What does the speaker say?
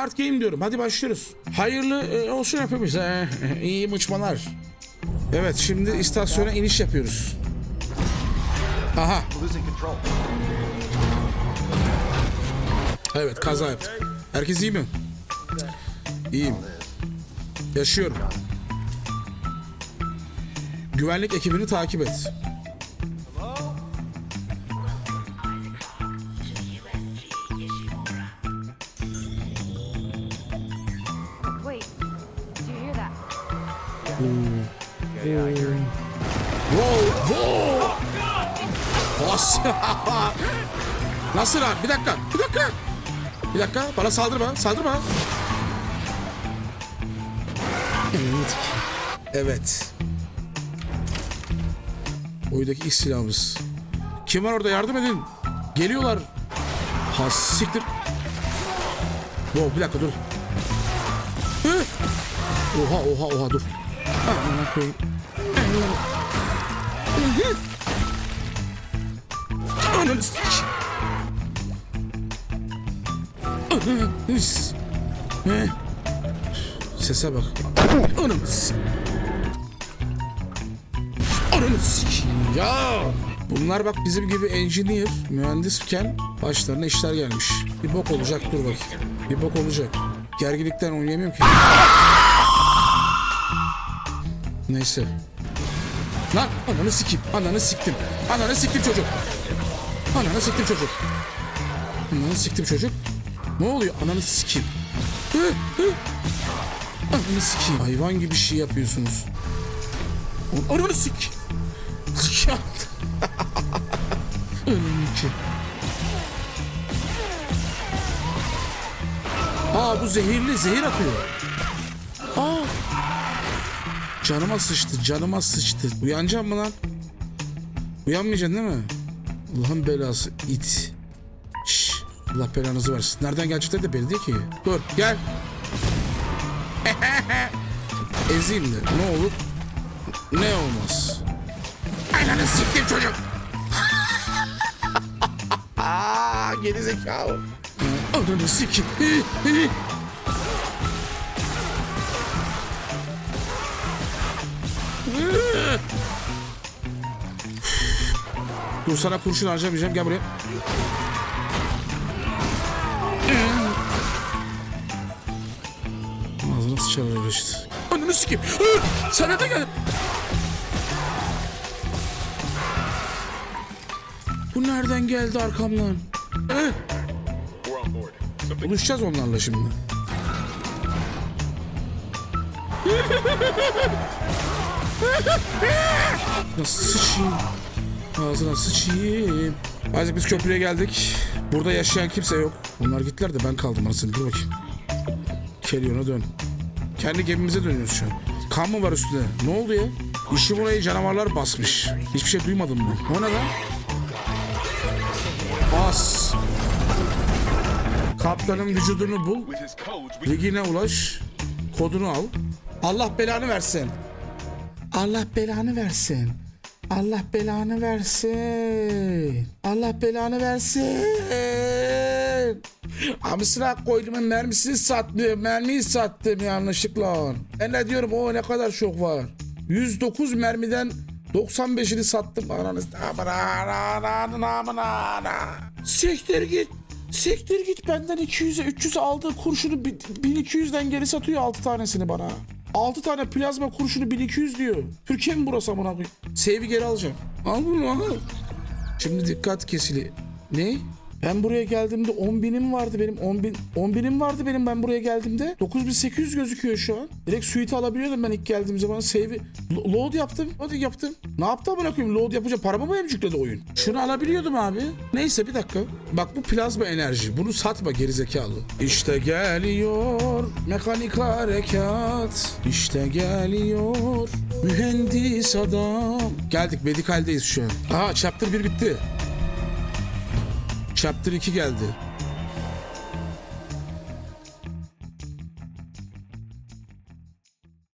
Start game diyorum. Hadi başlıyoruz. Hayırlı e, olsun hepimize. E, iyi uçmalar. Evet şimdi istasyona iniş yapıyoruz. Aha. Evet kaza yaptık. Herkes iyi mi? İyiyim. Yaşıyorum. Güvenlik ekibini takip et. Wow, wow. Bas. Nasıl lan? Bir dakika, bir dakika. Bir dakika, bana saldırma, saldırma. Evet. Oydaki ilk silahımız. Kim var orada? Yardım edin. Geliyorlar. Ha siktir. Wow, bir dakika dur. Hı? Oha oha oha dur. Amına koyayım. Ananı s- Ananı s- Ne? Sese bak. Ananı s- Ananı s- Ya! Bunlar bak bizim gibi engineer, mühendisken başlarına işler gelmiş. Bir bok olacak dur bakayım. Bir bok olacak. Gerginlikten oynayamıyorum ki. Neyse. Lan ananı sikeyim. Ananı siktim. Ananı siktim çocuk. Ananı siktim çocuk. Ananı siktim çocuk. Ne oluyor? Ananı sikeyim. Ananı sikeyim. Hayvan gibi şey yapıyorsunuz. Ananı sik. Ölüm ki. Aa bu zehirli. Zehir atıyor. Canıma sıçtı, canıma sıçtı. Uyanacağım mı lan? Uyanmayacaksın değil mi? Allah'ın belası it. Şş, Allah belanızı versin. Nereden gelecekleri de belli değil ki. Dur gel. Ezeyim de ne olur ne olmaz. Ananı siktim çocuk. Geri zekalı. Ananı sikim. Dur sana kurşun harcamayacağım. Gel buraya. Ağzına sıçar öyle işte. Ananı sikeyim. Sana da gel. Bu nereden geldi arkamdan? Buluşacağız onlarla şimdi. Nasıl sıçayım? Ağzına sıçayım. Artık biz köprüye geldik. Burada yaşayan kimse yok. Onlar gittiler de ben kaldım arasında. Dur bakayım. Kelyon'a dön. Kendi gemimize dönüyoruz şu an. Kan mı var üstünde? Ne oldu ya? Ishimura'yı canavarlar basmış. Hiçbir şey duymadım mı? O ne lan? Bas. Kaptanın vücudunu bul. Ligine ulaş. Kodunu al. Allah belanı versin. Allah belanı versin. Allah belanı versin. Allah belanı versin. Amısına koyduğumun mermisini sattım. Mermiyi sattım yanlışlıkla. Ben ne diyorum o ne kadar çok var. 109 mermiden 95'ini sattım. Ananı Siktir git. Siktir git benden 200'e 300 aldığı kurşunu bi- 1200'den geri satıyor 6 tanesini bana. 6 tane plazma kurşunu 1200 diyor. Türkiye mi burası amına koyayım? Save'i geri alacağım. Al bunu al. Şimdi dikkat kesili. Ne? Ben buraya geldiğimde 10 binim vardı benim 10 bin 10 binim vardı benim ben buraya geldiğimde 9800 gözüküyor şu an. Direkt suite alabiliyordum ben ilk geldiğim zaman save'i lo- load yaptım. Load yaptım. Ne yaptı amına koyayım load yapınca paramı mı emcükledi oyun? Şunu alabiliyordum abi. Neyse bir dakika. Bak bu plazma enerji. Bunu satma gerizekalı. İşte geliyor mekanik harekat. İşte geliyor mühendis adam. Geldik medikaldeyiz şu an. Aha chapter 1 bitti. Chapter 2 geldi.